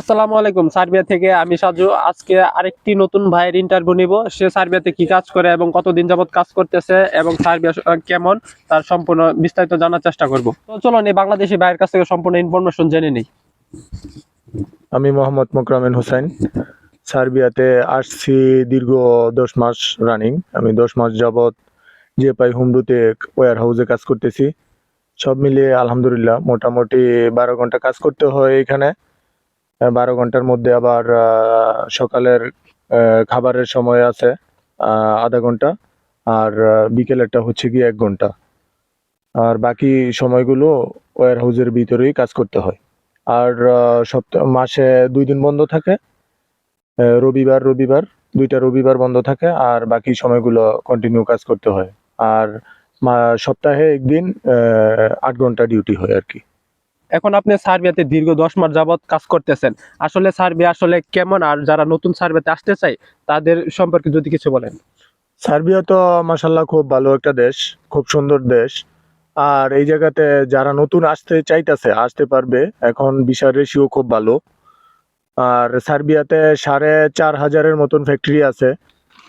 আসসালামু আলাইকুম, সার্বিয়া থেকে আমি সাজু। আজকে আরেকটি নতুন ভাইয়ের ইন্টারভিউ নিব। সে সার্বিয়াতে কি কাজ করে এবং কতদিন যাবত কাজ করতেছে এবং সার্বিয়া কেমন, তার সম্পূর্ণ বিস্তারিত জানার চেষ্টা করব। তো চলুন, এই বাংলাদেশি ভাইয়ের কাছ থেকে সম্পূর্ণ ইনফরমেশন জেনে নিই। আমি মোহাম্মদ মোকরামেন হোসেন সার্বিয়াতে আসছি দীর্ঘ দশ মাস রানিং আমি দশ মাস যাবৎ যে পাই হুমরুতে ওয়ার হাউসে কাজ করতেছি। সব মিলিয়ে আলহামদুলিল্লাহ, মোটামুটি বারো ঘণ্টা কাজ করতে হয় এখানে। বারো ঘণ্টার মধ্যে আবার সকালের খাবারের সময় আছে আধা ঘণ্টা, আর বিকেলেরটা হচ্ছে কি এক ঘণ্টা। আর বাকি সময়গুলো ওয়ার হাউসের ভিতরেই কাজ করতে হয়। আর সপ্তাহ মাসে দুই দিন বন্ধ থাকে রবিবার রবিবার, দুইটা রবিবার বন্ধ থাকে, আর বাকি সময়গুলো কন্টিনিউ কাজ করতে হয়। আর সপ্তাহে একদিন আট ঘণ্টা ডিউটি হয় আর কি। এখন আপনি সার্বিয়াতে দীর্ঘ দশ মাস যাবৎ কাজ করতেছেন। আসলে সার্বিয়া আসলে কেমন? আর যারা নতুন সার্বিয়াতে আসতে চায়, তাদের সম্পর্কে যদি কিছু বলেন। সার্বিয়া তো মাসাল্লাহ খুব ভালো একটা দেশ, খুব সুন্দর দেশ। আর এই জায়গাতে যারা নতুন আসতে চাইতেছে, আসতে পারবে। এখন বিশাল রেশিও খুব ভালো। আর সার্বিয়াতে সাড়ে চার হাজারের মতন ফ্যাক্টরি আছে।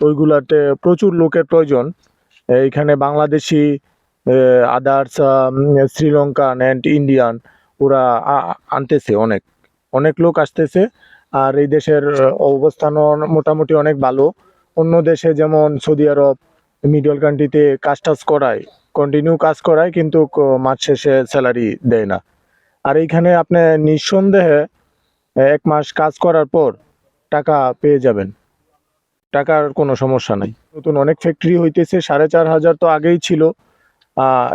ওইগুলাতে প্রচুর লোকের প্রয়োজন। এইখানে Bangladeshi others Sri Lankan and Indian ওরা আনতেছে অনেক। অনেক লোক আসতেছে, আর এই দেশের অবস্থানও মোটামুটি অনেক ভালো। অন্য দেশে যেমন সৌদি আরব মিডল কান্ট্রিতে কাজ টাজ করায় কন্টিনিউ কাজ করায়, কিন্তু মাস শেষে স্যালারি দেয় না। আর এইখানে আপনি নিঃসন্দেহে, এক মাস কাজ করার পর টাকা পেয়ে যাবেন। টাকার কোনো সমস্যা নাই। নতুন অনেক ফ্যাক্টরি হইতেছে, সাড়ে চার হাজার তো আগেই ছিল।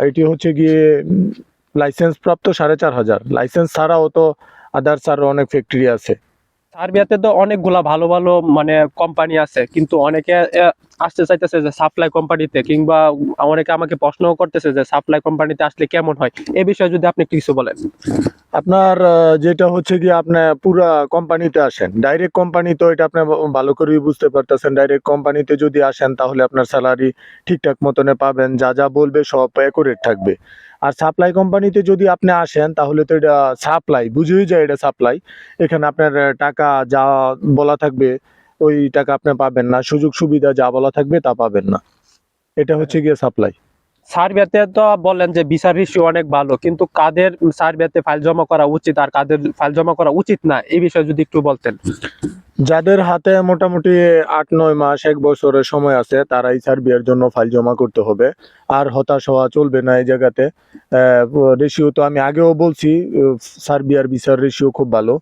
এটি হচ্ছে গিয়ে লাইসেন্স প্রাপ্ত সাড়ে চার হাজার। লাইসেন্স ছাড়াও তো আদার্স আরও অনেক ফ্যাক্টরি আছে। সার্বিয়াতে তো অনেকগুলা ভালো ভালো মানে কোম্পানি আছে কিন্তু অনেকে আসতে চাইতেছে যে সাপ্লাই কোম্পানিতে কিংবা অনেকে আমাকে প্রশ্ন করতেছে যে সাপ্লাই কোম্পানিতে আসলে কেমন হয়। এ বিষয়ে যদি আপনি কিছু বলেন। আপনার যেটা হচ্ছে কি আপনি পুরা কোম্পানিতে আসেন। ডাইরেক্ট কোম্পানি তো এটা আপনি ভালো করেই বুঝতে পারতেছেন। ডাইরেক্ট কোম্পানিতে যদি আসেন তাহলে আপনার স্যালারি ঠিকঠাক মতনে পাবেন। যা যা বলবে সব অ্যাকুরেট থাকবে। আর সাপ্লাই কোম্পানিতে যদি আপনি আসেন, তাহলে তো এটা সাপ্লাই বুঝেই যায় এটা সাপ্লাই এখানে আপনার টাকা যা বলা থাকবে, ওই টাকা আপনি পাবেন না। সুযোগ সুবিধা যা বলা থাকবে তা পাবেন না। এটা হচ্ছে গিয়ে সাপ্লাই সার্বিয়াতে তো বললেন যে ভিসা রেশিও অনেক ভালো, কিন্তু কাদের সার্বিয়াতে ফাইল জমা করা উচিত আর কাদের ফাইল জমা করা উচিত না, এই বিষয়ে যদি একটু বলতেন। যাদের হাতে মোটামুটি আট, নয় মাস, এক বছরের সময় আছে, তারাই সার্বিয়ার জন্য ফাইল জমা করতে হবে। আর হতাশ হওয়া চলবে না এই জায়গাতে। রেশিও তো আমি আগেও বলছি সার্বিয়ার ভিসার রেশিও খুব ভালো।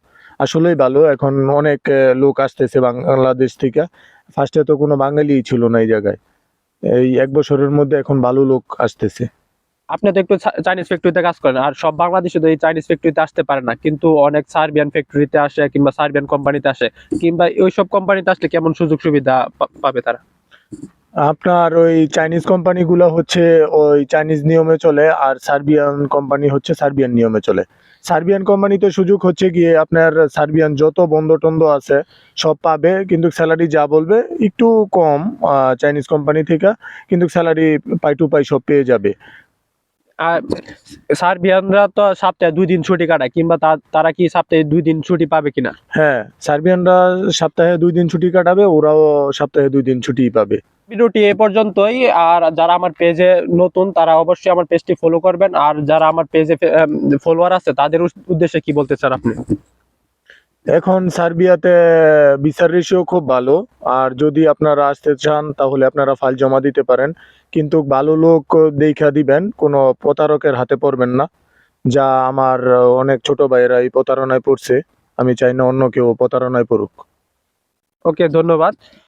আসলেই ভালো, এখন অনেক লোক আসতেছে বাংলাদেশ থেকে। ফার্স্টে তো কোনো বাঙালিই ছিল না এই জায়গায়। এই এক বছরের মধ্যে এখন ভালো লোক আসতেছে। আপনি তো একটু চাইনিজ ফ্যাক্টরিতে কাজ করেন, আর সব বাংলাদেশে তো এই চাইনিজ ফ্যাক্টরিতে আসতে পারে না, কিন্তু অনেক সার্বিয়ান ফ্যাক্টরিতে আসে কিংবা সার্বিয়ান কোম্পানিতে আসে, কিংবা ওই সব কোম্পানিতে আসলে কেমন সুযোগ সুবিধা পাবে তারা? আপনার ওই চাইনিজ কোম্পানিগুলো হচ্ছে ওই চাইনিজ নিয়মে চলে আর সার্বিয়ান কোম্পানি হচ্ছে সার্বিয়ান নিয়মে চলে। সার্বিয়ান কোম্পানিতে সুযোগ হচ্ছে গিয়ে আপনার সার্বিয়ান যত বন্ধ টন্ধ আছে সব পাবে কিন্তু স্যালারি যা বলবে একটু কম চাইনিজ কোম্পানি থেকে কিন্তু স্যালারি পাই টু পাই সব পেয়ে যাবে। আর সার্বিয়ানরা তো সপ্তাহে দুই দিন ছুটি কাটায় কিংবা তারা কি সপ্তাহে দুই দিন ছুটি পাবে কিনা? হ্যাঁ সার্বিয়ানরা সপ্তাহে দুই দিন ছুটি কাটাবে ওরাও সপ্তাহে দুই দিন ছুটিই পাবে। ভিডিওটি এ পর্যন্তই। আর যারা আমার পেজে নতুন তারা অবশ্যই আমার পেজটি ফলো করবেন। আর যারা আমার পেজে ফলোয়ার আছে তাদের উদ্দেশ্যে কি বলতে চান আপনি? এখন সার্বিয়াতে ভিসার রেশিও খুব ভালো। আর যদি আপনারা আসতে চান তাহলে আপনারা ফাইল জমা দিতে পারেন। কিন্তু ভালো লোক দেখা দিবেন কোনো প্রতারকের হাতে পড়বেন না। যা আমার অনেক ছোট ভাইয়েরা এই প্রতারণায় পড়ছে। আমি চাই না অন্য কেউ প্রতারণায় পড়ুক। ওকে ধন্যবাদ।